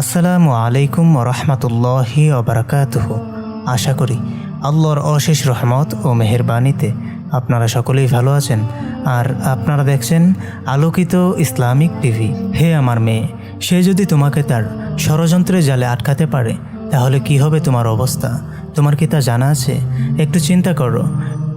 আসসালামু আলাইকুম রহমতুল্লাহি অবরাকাতুহ আশা করি আল্লাহর অশেষ রহমত ও মেহেরবানিতে আপনারা সকলেই ভালো আছেন। আর আপনারা দেখছেন আলোকিত ইসলামিক টিভি। হে আমার মেয়ে, সে যদি তোমাকে তার ষড়যন্ত্রের জালে আটকাতে পারে, তাহলে কি হবে তোমার অবস্থা? তোমার কি তা জানা আছে? একটু চিন্তা করো।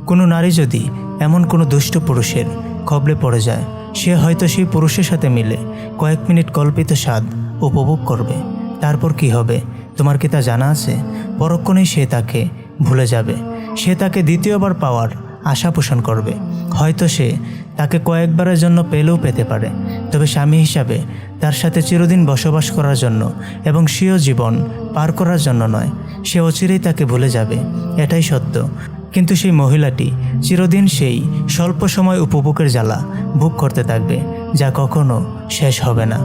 কোনো নারী যদি এমন কোনো দুষ্ট পুরুষের খবলে পড়ে যায়, সে হয়তো সেই পুরুষের সাথে মিলে কয়েক মিনিট কল্পিত স্বাদ উপভোগ করবে। তারপর কি হবে? তোমার কি তা জানা আছে? পরক্ষণেই সে তাকে ভুলে যাবে। সে তাকে দ্বিতীয়বার পাওয়ার আশা পোষণ করবে। হয়তো সে তাকে কয়েকবারের জন্য পেলেও পেতে পারে। তবে স্বামী হিসাবে তার সাথে চিরদিন বসবাস করার জন্য এবং স্বীয় জীবন পার করার জন্য নয়। সে অচিরেই তাকে ভুলে যাবে। এটাই সত্য। কিন্তু সেই মহিলাটি চিরদিন সেই স্বল্প সময় উপভোগের জ্বালা ভোগ করতে থাকবে, যা কখনো শেষ হবে না।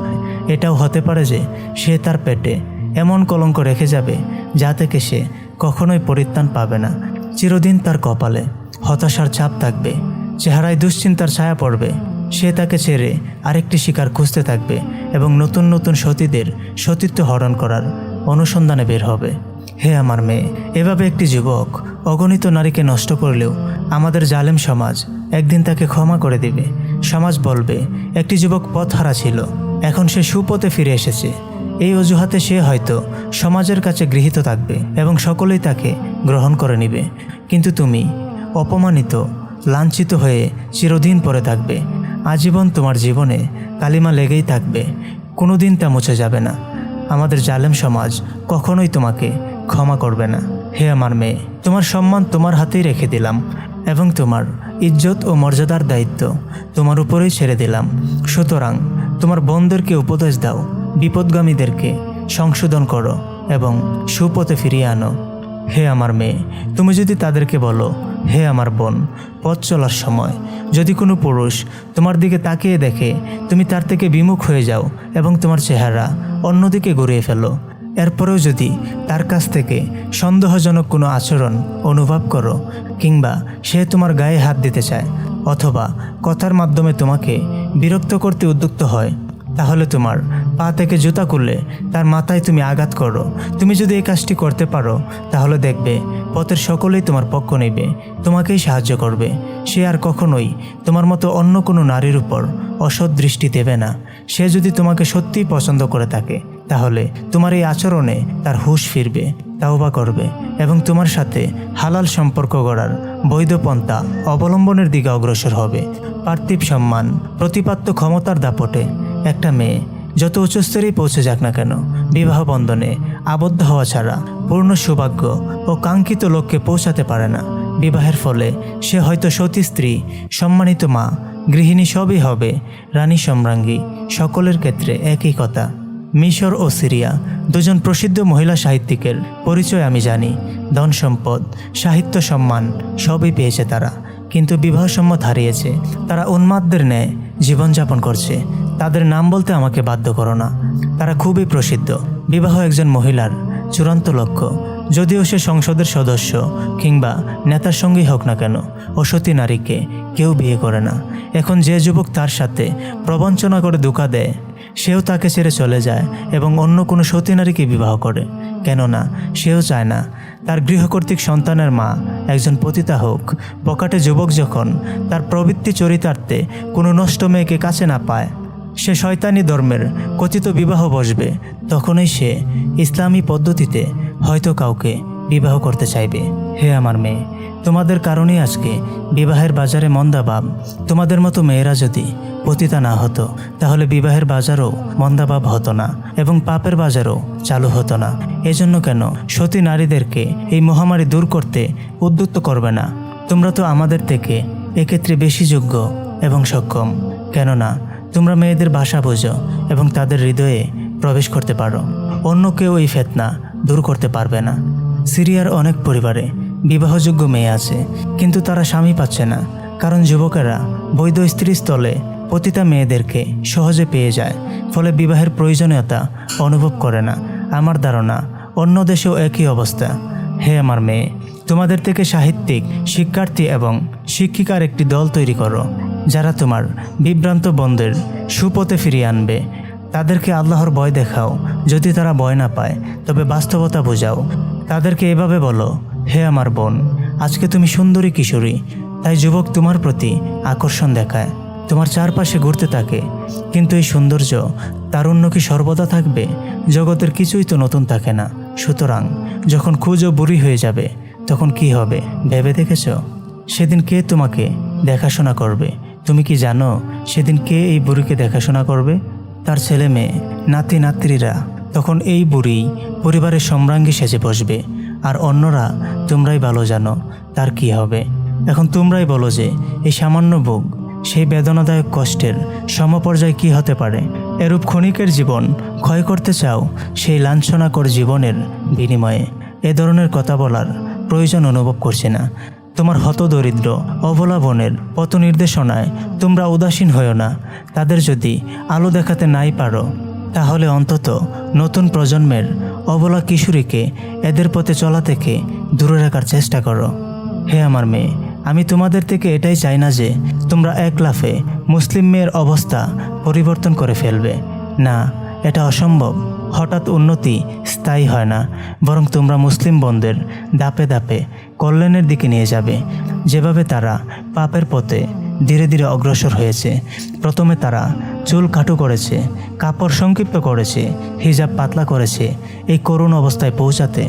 এটাও হতে পারে যে সে তার পেটে এমন কলঙ্ক রেখে যাবে যা থেকে সে কখনোই পরিত্রাণ পাবে না। চিরদিন তার কপালে হতাশার চাপ থাকবে, চেহারায় দুশ্চিন্তার ছায়া পড়বে। সে তাকে ছেড়ে আরেকটি শিকার খুঁজতে থাকবে এবং নতুন নতুন সতীদের সতীত্ব হরণ করার অনুসন্ধানে বের হবে। হে আমার মেয়ে, এভাবে একটি যুবক অগণিত নারীকে নষ্ট করলেও আমাদের জালেম সমাজ একদিন তাকে ক্ষমা করে দিবে। সমাজ বলবে, একটি যুবক পথহারা ছিল। এখন সে সুপথে ফিরে এসেছে। এই অজুহাতে সে হয়তো সমাজের কাছে গৃহীত থাকবে এবং সকলেই তাকে গ্রহণ করে নিবে। কিন্তু তুমি অপমানিত, লাঞ্ছিত হয়ে চিরদিন পরে থাকবে। আজীবন তোমার জীবনে কালিমা লেগেই থাকবে। কোনো দিন তা মুছে যাবে না। আমাদের জালেম সমাজ কখনোই তোমাকে ক্ষমা করবে না। হে আমার মেয়ে, তোমার সম্মান তোমার হাতেই রেখে দিলাম এবং তোমার ইজ্জত ও মর্যাদার দায়িত্ব তোমার উপরেই ছেড়ে দিলাম। সুতরাং তোমার বোনদেরকে উপদেশ দাও, বিপদগামীদেরকে সংশোধন করো এবং সুপথে ফিরিয়ে আনো। হে আমার মেয়ে, তুমি যদি তাদেরকে বলো, হে আমার বোন, পথ চলার সময় যদি কোনো পুরুষ তোমার দিকে তাকিয়ে দেখে, তুমি তার থেকে বিমুখ হয়ে যাও এবং তোমার চেহারা অন্যদিকে ঘুরিয়ে ফেলো এরপরেও যদি তার কাছ থেকে সন্দেহজনক কোনো আচরণ অনুভব করো, কিংবা সে তোমার গায়ে হাত দিতে চায়, অথবা কথার মাধ্যমে তোমাকে বিরক্ত করতে উদ্যুক্ত হয়, তাহলে তোমার পা থেকে জুতা করলে তার মাথায় তুমি আঘাত করো। তুমি যদি এই কাজটি করতে পারো, তাহলে দেখবে পথের সকলেই তোমার পক্ষ নেবে, তোমাকেই সাহায্য করবে। সে আর কখনোই তোমার মতো অন্য কোনো নারীর উপর অসৎ দৃষ্টি দেবে না। সে যদি তোমাকে সত্যিই পছন্দ করে থাকে তাহলে তোমার এই আচরণে তার হুঁশ ফিরবে, তাওবা করবে এবং তোমার সাথে হালাল সম্পর্ক গড়ার বৈধ পন্থা অবলম্বনের দিকে অগ্রসর হবে। পার্থিব সম্মান প্রতিপাত্য ক্ষমতার দাপটে একটা মেয়ে যত উচ্চস্তরেই পৌঁছে যাক না কেন, বিবাহ বন্ধনে আবদ্ধ হওয়া ছাড়া পূর্ণ সৌভাগ্য ও কাঙ্ক্ষিত লক্ষ্যে পৌঁছাতে পারে না। বিবাহের ফলে সে হয়তো সতী স্ত্রী, সম্মানিত মা, গৃহিণী সবই হবে। রানী সম্রাঙ্গী সকলের ক্ষেত্রে একই কথা। মিশর ও সিরিয়া, দুজন প্রসিদ্ধ মহিলা সাহিত্যিকের পরিচয় আমি জানি। ধন সম্পদ, সাহিত্য সম্মান সবই পেয়েছে তারা। কিন্তু বিবাহ সম্মত হারিয়েছে। তারা উন্মাদদের ন্যায় জীবনযাপন করছে। তাদের নাম বলতে আমাকে বাধ্য করো না। তারা খুবই প্রসিদ্ধ। বিবাহ একজন মহিলার চূড়ান্ত লক্ষ্য। যদিও সে সংসদের সদস্য কিংবা নেতার সঙ্গেই হোক না কেন, অসতী নারীকে কেউ বিয়ে করে না। এখন যে যুবক তার সাথে প্রবঞ্চনা করে ধোকা দেয়, সেও তাকে ছেড়ে চলে যায় এবং অন্য কোনো সতী নারীকে বিবাহ করে। কেননা সেও চায় না তার গৃহকর্তৃক সন্তানের মা একজন পতিতা হোক। বকাটে যুবক যখন তার প্রবৃত্তি চরিতার্থে কোনো নষ্ট মেয়েকে কাছে না পায় সে শয়তানি ধর্মের কথিত বিবাহ বসবে, তখনই সে ইসলামী পদ্ধতিতে হয়তো কাউকে বিবাহ করতে চাইবে। হে আমার মেয়ে, তোমাদের কারণেই আজকে বিবাহের বাজারে মন্দাভাব তোমাদের মতো মেয়েরা যদি পতিতা না হতো, তাহলে বিবাহের বাজারও মন্দাভাব হতো না এবং পাপের বাজারও চালু হতো না। এজন্য কেন সতী নারীদেরকে এই মহামারী দূর করতে উদ্যুক্ত করবে না? তোমরা তো আমাদের থেকে এক্ষেত্রে বেশি যোগ্য এবং সক্ষম। কেননা তোমরা মেয়েদের ভাষা বোঝো এবং তাদের হৃদয়ে প্রবেশ করতে পারো। অন্য কেউ এই ফেতনা দূর করতে পারবে না। সিরিয়ার অনেক পরিবারে বিবাহযোগ্য মেয়ে আছে, কিন্তু তারা স্বামী পাচ্ছে না, কারণ যুবকেরা বৈধ স্ত্রী স্থলে পতিতা মেয়েদেরকে সহজে পেয়ে যায়, ফলে বিবাহের প্রয়োজনীয়তা অনুভব করে না। আমার ধারণা, অন্য দেশেও একই অবস্থা। হে আমার মেয়ে, তোমাদের থেকে সাহিত্যিক, শিক্ষার্থী এবং শিক্ষিকার একটি দল তৈরি করো। যারা তোমার বিভ্রান্ত বন্ধের সুপথে ফিরিয়ে আনবে, তাদেরকে আল্লাহর ভয় দেখাও। যদি তারা ভয় না পায়, তবে বাস্তবতা বোঝাও। তাদেরকে এভাবে বলো, হে আমার বোন, আজকে তুমি সুন্দরী কিশোরী, তাই যুবক তোমার প্রতি আকর্ষণ দেখায়। তোমার চারপাশে ঘুরতে থাকে, কিন্তু এই সৌন্দর্য তারুণ্য কি সর্বদা থাকবে? জগতের কিছুই তো নতুন থাকে না। সুতরাং যখন খুঁজো বুড়ি হয়ে যাবে, তখন কি হবে? ভেবে দেখেছ? সেদিন কে তোমাকে দেখাশোনা করবে? তুমি কি জানো সেদিন কে এই বুড়িকে দেখাশোনা করবে? তার ছেলে মেয়ে, নাতি নাতৃরা তখন এই বুড়ি পরিবারের সম্রাঙ্গী সেজে বসবে। আর অন্যরা, তোমরাই ভালো জানো, তার কি হবে। এখন তোমরাই বলো যে, এই সামান্য ভোগ, সেই বেদনাদায়ক কষ্টের সমপর্যায় কি হতে পারে? এরূপ ক্ষণিকের জীবন ক্ষয় করতে চাও সেই লাঞ্ছনাকর জীবনের বিনিময়ে। এ ধরনের কথা বলার প্রয়োজন অনুভব করছি না। তোমার হতদরিদ্র অবলাবনের পথ নির্দেশনায় তোমরা উদাসীন হয়েও না। তাদের যদি আলো দেখাতে নাই পারো, তাহলে অন্তত নতুন প্রজন্মের অবলা কিশোরীকে এদের পথে চলা থেকে দূরে রাখার চেষ্টা করো। হে আমার মেয়ে, আমি তোমাদের থেকে এটাই চাই না যে তোমরা এক লাফে মুসলিম মেয়ের অবস্থা পরিবর্তন করে ফেলবে। না, এটা অসম্ভব। হঠাৎ উন্নতি স্থায়ী হয় না, বরং তোমরা মুসলিম বোনদের দাপে দাপে কল্যাণের দিকে নিয়ে যাবে। যেভাবে তারা পাপের পথে ধীরে ধীরে অগ্রসর হয়েছে, প্রথমে তারা চুল কাটু করেছে, কাপড় সংক্ষিপ্ত করেছে, হিজাব পাতলা করেছে, এই করুণ অবস্থায় পৌঁছাতে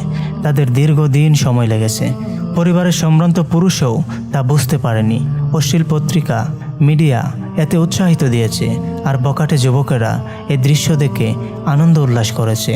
তাদের দীর্ঘদিন সময় লেগেছে। পরিবারের সম্ভ্রান্ত পুরুষও তা বুঝতে পারেনি অশ্লীল পত্রিকা মিডিয়া এতে উৎসাহিত দিয়েছে আর বকাটে যুবকেরা এই দৃশ্য দেখে আনন্দ উল্লাস করেছে।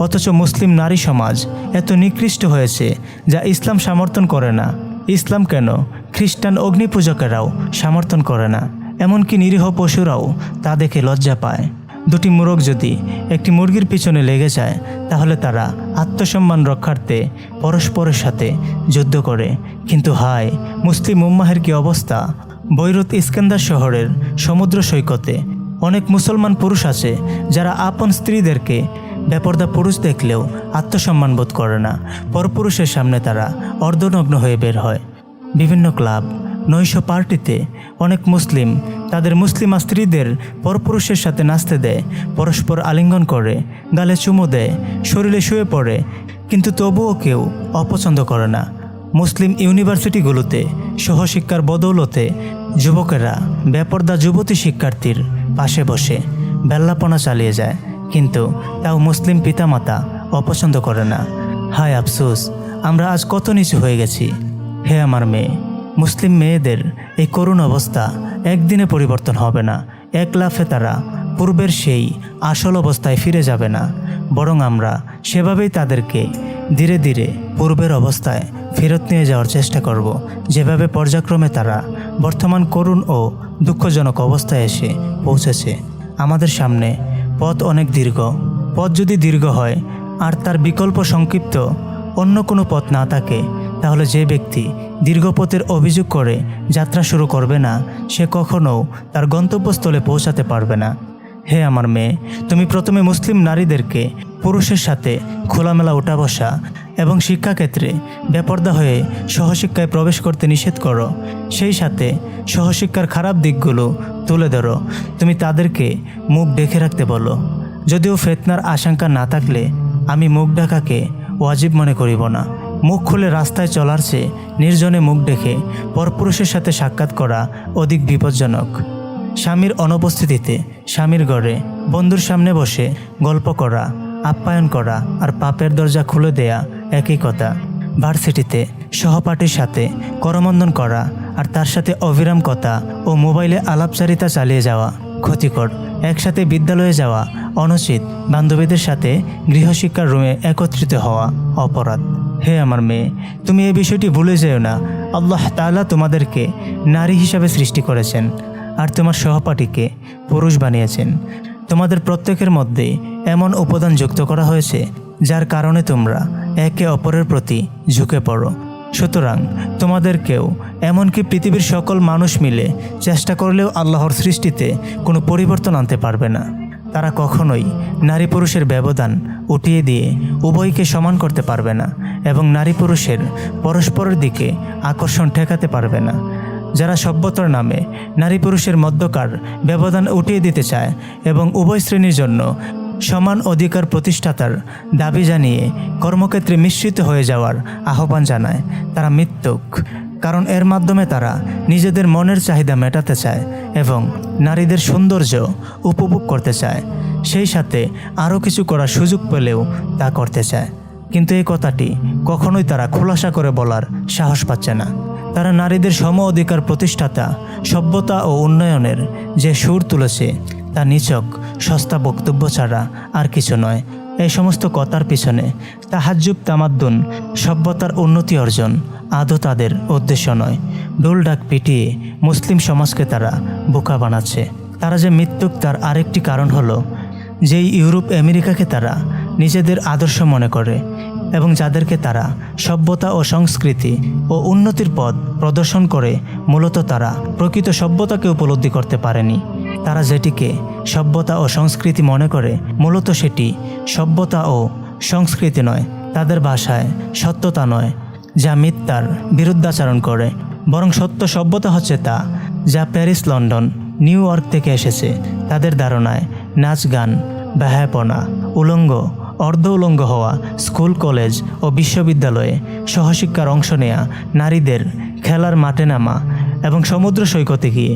অথচ মুসলিম নারী সমাজ এত নিকৃষ্ট হয়েছে যা ইসলাম সমর্থন করে না। ইসলাম কেন? খ্রিস্টান অগ্নিপূজকেরাও সমর্থন করে না। এমনকি নিরীহ পশুরাও তা দেখে লজ্জা পায়। দুটি মুরগ যদি একটি মুরগির পিছনে লেগে যায়, তাহলে তারা আত্মসম্মান রক্ষার্থে পরস্পরের সাথে যুদ্ধ করে। কিন্তু হায়, মুসলিম উম্মাহের কি অবস্থা? বৈরুত ইস্কান্দার শহরের সমুদ্র সৈকতে অনেক মুসলমান পুরুষ আছে যারা আপন স্ত্রীদেরকে বেপর্দা পুরুষ দেখলেও আত্মসম্মান বোধ করে না। পরপুরুষের সামনে তারা অর্ধনগ্ন হয়ে বের হয়। বিভিন্ন ক্লাব, নৈশ পার্টিতে অনেক মুসলিম তাদের মুসলিমা স্ত্রীদের পরপুরুষের সাথে নাচতে দেয়, পরস্পর আলিঙ্গন করে, গালে চুমু দেয়, শরীরে শুয়ে পড়ে, কিন্তু তবুও কেউ অপছন্দ করে না। মুসলিম ইউনিভার্সিটিগুলোতে সহশিক্ষার বদৌলতে যুবকেরা বেপর্দা যুবতী শিক্ষার্থীর পাশে বসে বেল্লাপনা চালিয়ে যায়। কিন্তু তাও মুসলিম পিতামাতা অপছন্দ করে না। হায় আফসোস, আমরা আজ কত নিচু হয়ে গেছি। হে আমার মেয়ে, মুসলিম মেয়েদের এই করুণ অবস্থা একদিনে পরিবর্তন হবে না। এক লাফে তারা পূর্বের সেই আসল অবস্থায় ফিরে যাবে না। বরং আমরা সেভাবেই তাদেরকে ধীরে ধীরে পূর্বের অবস্থায় ফেরত নিয়ে যাওয়ার চেষ্টা করব। যেভাবে পর্যায়ক্রমে তারা বর্তমান করুণ ও দুঃখজনক অবস্থায় এসে পৌঁছেছে। আমাদের সামনে পথ অনেক দীর্ঘ। পথ যদি দীর্ঘ হয় আর তার বিকল্প সংক্ষিপ্ত অন্য কোনো পথ না থাকে, তাহলে যে ব্যক্তি দীর্ঘপথের অভিযোগ করে যাত্রা শুরু করবে না, সে কখনও তার গন্তব্যস্থলে পৌঁছাতে পারবে না। হে আমার মেয়ে, তুমি প্রথমে মুসলিম নারীদেরকে পুরুষের সাথে খোলামেলা ওঠা বসা এবং শিক্ষাক্ষেত্রে বেপর্দা হয়ে সহশিক্ষায় প্রবেশ করতে নিষেধ করো। সেই সাথে সহশিক্ষার খারাপ দিকগুলো তুলে ধরো। তুমি তাদেরকে মুখ ডেকে রাখতে বলো। যদিও ফেতনার আশঙ্কা না থাকলে আমি মুখ ঢাকাকে ওয়াজিব মনে করিব না। মুখ খুলে রাস্তায় চলার চেয়ে নির্জনে মুখ ডেকে পরপুরুষের সাথে সাক্ষাৎ করা অধিক বিপজ্জনক। স্বামীর অনুপস্থিতিতে স্বামীর ঘরে বন্ধুর সামনে বসে গল্প করা, আপ্যায়ন করা আর পাপের দরজা খুলে দেয়া একই কথা। ভার্সিটিতে সহপাঠীর সাথে করমন্দন করা আর তার সাথে অবিরাম কথা ও মোবাইলে আলাপচারিতা চালিয়ে যাওয়া, ক্ষতিকর। একসাথে বিদ্যালয়ে যাওয়া, অনুচিত বান্ধবীদের সাথে গৃহশিক্ষার রুমে একত্রিত হওয়া, অপরাধ। হে আমার মেয়ে, তুমি এই বিষয়টি ভুলে যেও না। আল্লাহ তালা তোমাদেরকে নারী হিসাবে সৃষ্টি করেছেন আর তোমার সহপাঠীকে পুরুষ বানিয়েছেন। তোমাদের প্রত্যেকের মধ্যে এমন উপাদান যুক্ত করা হয়েছে যার কারণে তোমরা একে অপরের প্রতি ঝুঁকে পড়ো। সুতরাং তোমাদেরকেও এমনকি পৃথিবীর সকল মানুষ মিলে চেষ্টা করলেও আল্লাহর সৃষ্টিতে কোনো পরিবর্তন আনতে পারবে না। তারা কখনোই নারী পুরুষের ব্যবধান উঠিয়ে দিয়ে উভয়কে সমান করতে পারবে না এবং নারী পুরুষের পরস্পরের দিকে আকর্ষণ ঠেকাতে পারবে না। যারা সভ্যতার নামে নারী পুরুষের মধ্যকার ব্যবধান উঠিয়ে দিতে চায় এবং উভয় শ্রেণির জন্য সমান অধিকার প্রতিষ্ঠাতার দাবি জানিয়ে কর্মক্ষেত্রে মিশ্রিত হয়ে যাওয়ার আহ্বান জানায় তারা মৃত্যুক কারণ এর মাধ্যমে তারা নিজেদের মনের চাহিদা মেটাতে চায় এবং নারীদের সৌন্দর্য উপভোগ করতে চায়। সেই সাথে আরও কিছু করার সুযোগ পেলেও তা করতে চায়। কিন্তু এই কথাটি কখনোই তারা খোলাসা করে বলার সাহস পাচ্ছে না। তারা নারীদের সম অধিকার প্রতিষ্ঠাতা, সভ্যতা ও উন্নয়নের যে সুর তুলেছে তা নিচক সস্তা বক্তব্য ছাড়া আর কিছু নয়। এই সমস্ত কথার পিছনে তাহাজ্জুব তামাদ্দুন, সভ্যতার উন্নতি অর্জন, আদৌ তাদের উদ্দেশ্য নয়। ডোল ডাক পিটিয়ে মুসলিম সমাজকে তারা বোকা বানাচ্ছে। তারা যে মৃত্যুক তার আরেকটি কারণ হলো, যেই ইউরোপ আমেরিকাকে তারা নিজেদের আদর্শ মনে করে এবং যাদেরকে তারা সভ্যতা ও সংস্কৃতি ও উন্নতির পথ প্রদর্শন করে, মূলত তারা প্রকৃত সভ্যতাকে উপলব্ধি করতে পারেনি। তারা যেটিকে সভ্যতা ও সংস্কৃতি মনে করে, মূলত সেটি সভ্যতা ও সংস্কৃতি নয়, তাদের ভাষায় সত্যতা নয়, যা মিথ্যার বিরুদ্ধাচরণ করে। বরং সত্য সভ্যতা হচ্ছে তা, যা প্যারিস, লন্ডন, নিউ ইয়র্ক থেকে এসেছে। তাদের ধারণায় নাচ গান ব্যাহাপনা উলঙ্গ, অর্ধ উলঙ্গ হওয়া স্কুল, কলেজ ও বিশ্ববিদ্যালয়ে সহশিক্ষার অংশ নেয়া নারীদের খেলার মাঠে নামা এবং সমুদ্র সৈকতে গিয়ে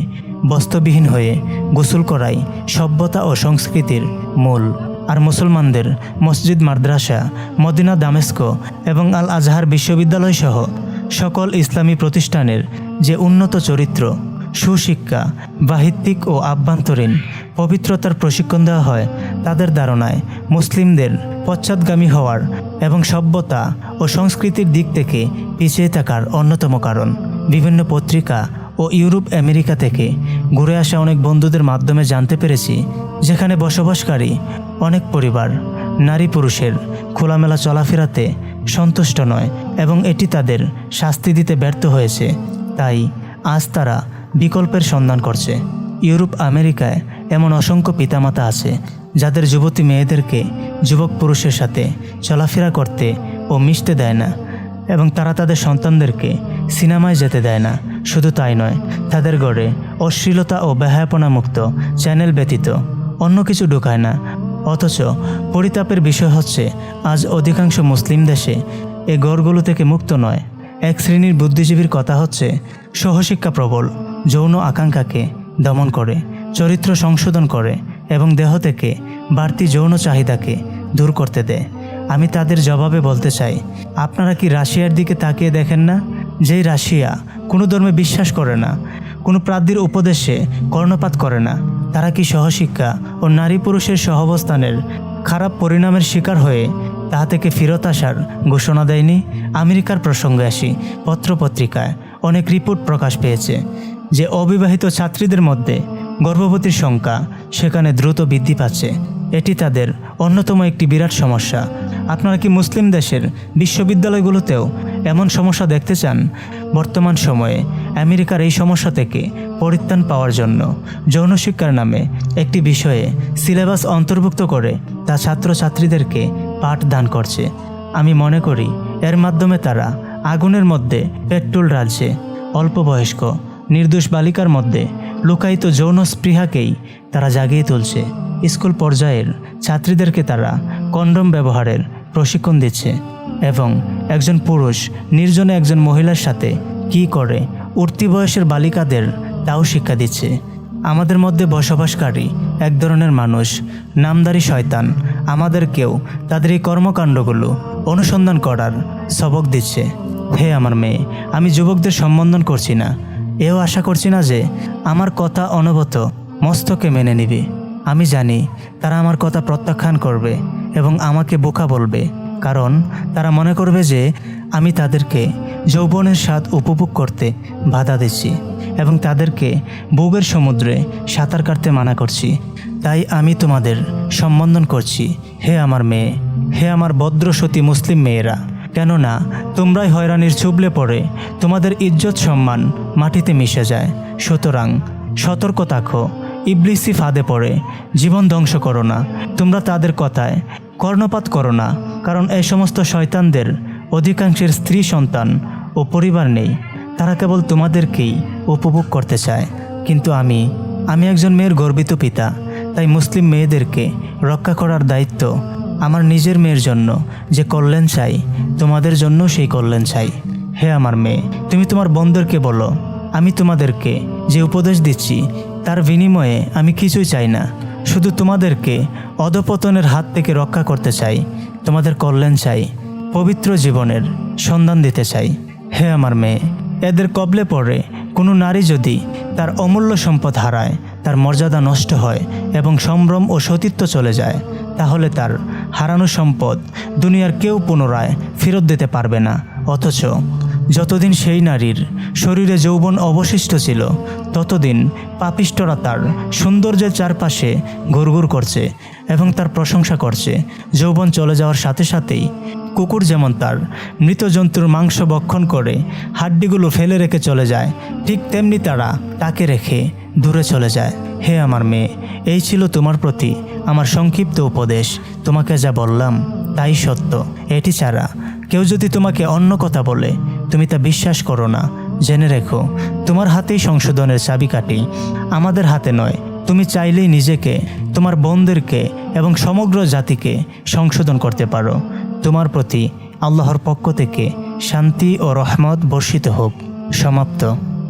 বস্ত্রবিহীন হয়ে গোসল করাই সভ্যতা ও সংস্কৃতির মূল। আর মুসলমানদের মসজিদ, মাদ্রাসা, মদিনা, দামেস্কো এবং আল আজহার বিশ্ববিদ্যালয় সহ সকল ইসলামী প্রতিষ্ঠানের যে উন্নত চরিত্র, সুশিক্ষা, বাহিত্যিক ও আভ্যন্তরীণ পবিত্রতার প্রশিক্ষণ দেওয়া হয়, তাদের ধারণায় মুসলিমদের পশ্চাৎগামী হওয়ার এবং সভ্যতা ও সংস্কৃতির দিক থেকে পিছিয়ে থাকার অন্যতম কারণ। বিভিন্ন পত্রিকা ও ইউরোপ, আমেরিকা থেকে ঘুরে আসা অনেক বন্ধুদের মাধ্যমে জানতে পেরেছি যেখানে বসবাসকারী অনেক পরিবার, নারী পুরুষের খোলামেলা চলাফেরাতে সন্তুষ্ট নয় এবং এটি তাদের শাস্তি দিতে ব্যর্থ হয়েছে। তাই আজ তারা বিকল্পের সন্ধান করছে। ইউরোপ, আমেরিকায় এমন অসংখ্য পিতামাতা আছে যাদের যুবতী মেয়েদেরকে যুবক পুরুষের সাথে চলাফেরা করতে ও মিশতে দেয় না এবং তারা তাদের সন্তানদেরকে সিনেমায় যেতে দেয় না। শুধু তাই নয়, তাদের গড়ে অশ্লীলতা ও ব্যহাপনা মুক্ত চ্যানেল ব্যতীত অন্য কিছু ঢোকায় না। অথচ পরিতাপের বিষয় হচ্ছে, আজ অধিকাংশ মুসলিম দেশে এ গড়গুলো থেকে মুক্ত নয়। এক শ্রেণির বুদ্ধিজীবীর কথা হচ্ছে সহশিক্ষা প্রবল, যৌন আকাঙ্ক্ষাকে দমন করে, চরিত্র সংশোধন করে এবং দেহ থেকে বাড়তি যৌন চাহিদাকে দূর করতে দেয়। আমি তাদের জবাবে বলতে চাই, আপনারা কি রাশিয়ার দিকে তাকিয়ে দেখেন না? যেই রাশিয়া কোনো ধর্মে বিশ্বাস করে না, কোনো প্রাদ্যির উপদেশে কর্ণপাত করে না। তারা কি সহশিক্ষা ও নারী পুরুষের সহাবস্থানের খারাপ পরিণামের শিকার হয়ে তাহা থেকে ফেরত আসার ঘোষণা দেয়নি? আমেরিকার প্রসঙ্গে আসি, পত্রপত্রিকায় অনেক রিপোর্ট প্রকাশ পেয়েছে যে অবিবাহিত ছাত্রীদের মধ্যে গর্ভবতীর সংখ্যা সেখানে দ্রুত বৃদ্ধি পাচ্ছে। এটি তাদের অন্যতম একটি বিরাট সমস্যা। আপনারা কি মুসলিম দেশের বিশ্ববিদ্যালয়গুলোতেও এমন সমস্যা দেখতে চান? বর্তমান সময়ে আমেরিকার এই সমস্যা থেকে পরিত্রাণ পাওয়ার জন্য যৌন শিক্ষার নামে একটি বিষয়ে সিলেবাস অন্তর্ভুক্ত করে তা ছাত্রছাত্রীদেরকে পাঠ দান করছে। আমি মনে করি এর মাধ্যমে তারা আগুনের মধ্যে পেট্রোল রাজছে অল্প বয়স্ক, নির্দোষ বালিকার মধ্যে লুকায়িত যৌন স্পৃহাকেই তারা জাগিয়ে তুলছে। স্কুল পর্যায়ের ছাত্রীদেরকে তারা কন্ডম ব্যবহারের প্রশিক্ষণ দিচ্ছে। এবং একজন পুরুষ নির্জনে একজন মহিলার সাথে কি করে, উঠতি বয়সের বালিকাদের তাও শিক্ষা দিচ্ছে। আমাদের মধ্যে বসবাসকারী এক ধরনের মানুষ, নামদারি শয়তান, আমাদেরকেও তাদের এই কর্মকাণ্ডগুলো অনুসন্ধান করার সবক দিচ্ছে। হে আমার মেয়ে, আমি যুবকদের সম্বোধন করছি না। এও আশা করছি না যে আমার কথা অনবত মস্তকে মেনে নিবে। আমি জানি তারা আমার কথা প্রত্যাখ্যান করবে এবং আমাকে বোকা বলবে। কারণ তারা মনে করবে যে আমি তাদেরকে যৌবনের স্বাদ উপভোগ করতে বাধা দিচ্ছি এবং তাদেরকে ভোগের সমুদ্রে সাঁতার কাটতে মানা করছি। তাই আমি তোমাদের সম্বোধন করছি, হে আমার মেয়ে, হে আমার ভদ্র সতী মুসলিম মেয়েরা। কেননা তোমরাই হয়রানির চুবলে পড়ে, তোমাদের ইজ্জত সম্মান মাটিতে মিশে যায়। সুতরাং সতর্ক থাকো, ইবলিসি ফাঁদে পড়ে, জীবন ধ্বংস করো না। তোমরা তাদের কথায় কর্ণপাত করো না। কারণ এই সমস্ত শয়তানদের অধিকাংশের স্ত্রী সন্তান ও পরিবার নেই। তারা কেবল তোমাদেরকেই উপভোগ করতে চায়। কিন্তু আমি আমি একজন মেয়ের গর্বিত পিতা, তাই মুসলিম মেয়েদেরকে রক্ষা করার দায়িত্ব আমার নিজের মেয়ের জন্য যে কল্যাণ চাই, তোমাদের জন্য সেই কল্যাণ চাই। হে আমার মেয়ে, তুমি তোমার বন্ধুদেরকে বলো, আমি তোমাদেরকে যে উপদেশ দিচ্ছি, তার বিনিময়ে আমি কিছুই চাই না। শুধু তোমাদেরকে অধপতনের হাত থেকে রক্ষা করতে চাই। তোমাদের কল্যাণ চাই, পবিত্র জীবনের সন্ধান দিতে চাই। হে আমার মেয়ে, এদের কবলে পড়ে কোনো নারী যদি তার অমূল্য সম্পদ হারায়, তার মর্যাদা নষ্ট হয় এবং সম্ভ্রম ও সতীত্ব চলে যায়, তাহলে তার হারানো সম্পদ দুনিয়ার কেউ পুনরায় ফেরত দিতে পারবে না। অথচ যতদিন সেই নারীর শরীরে যৌবন অবশিষ্ট ছিল, ততদিন পাপিষ্টরা তার সৌন্দর্যের চারপাশে ঘুরঘুর করছে এবং তার প্রশংসা করছে। যৌবন চলে যাওয়ার সাথে সাথেই কুকুর যেমন তার মৃত জন্তুর মাংস ভক্ষণ করে হাড্ডিগুলো ফেলে রেখে চলে যায়, ঠিক তেমনি তারা তাকে রেখে দূরে চলে যায়। হে আমার মেয়ে, এই ছিল তোমার প্রতি আমার সংক্ষিপ্ত উপদেশ। তোমাকে যা বললাম তাই সত্য। এটি ছাড়া কেউ যদি তোমাকে অন্য কথা বলে তুমি তা বিশ্বাস করো না। জেনে রেখো, তোমার হাতেই সংশোধনের চাবিকাঠি। আমাদের হাতে নয়, তুমি চাইলেই নিজেকে, তোমার বোনদেরকে এবং সমগ্র জাতিকে সংশোধন করতে পারো। তোমার প্রতি আল্লাহর পক্ষ থেকে শান্তি ও রহমত বর্ষিত হোক। সমাপ্ত।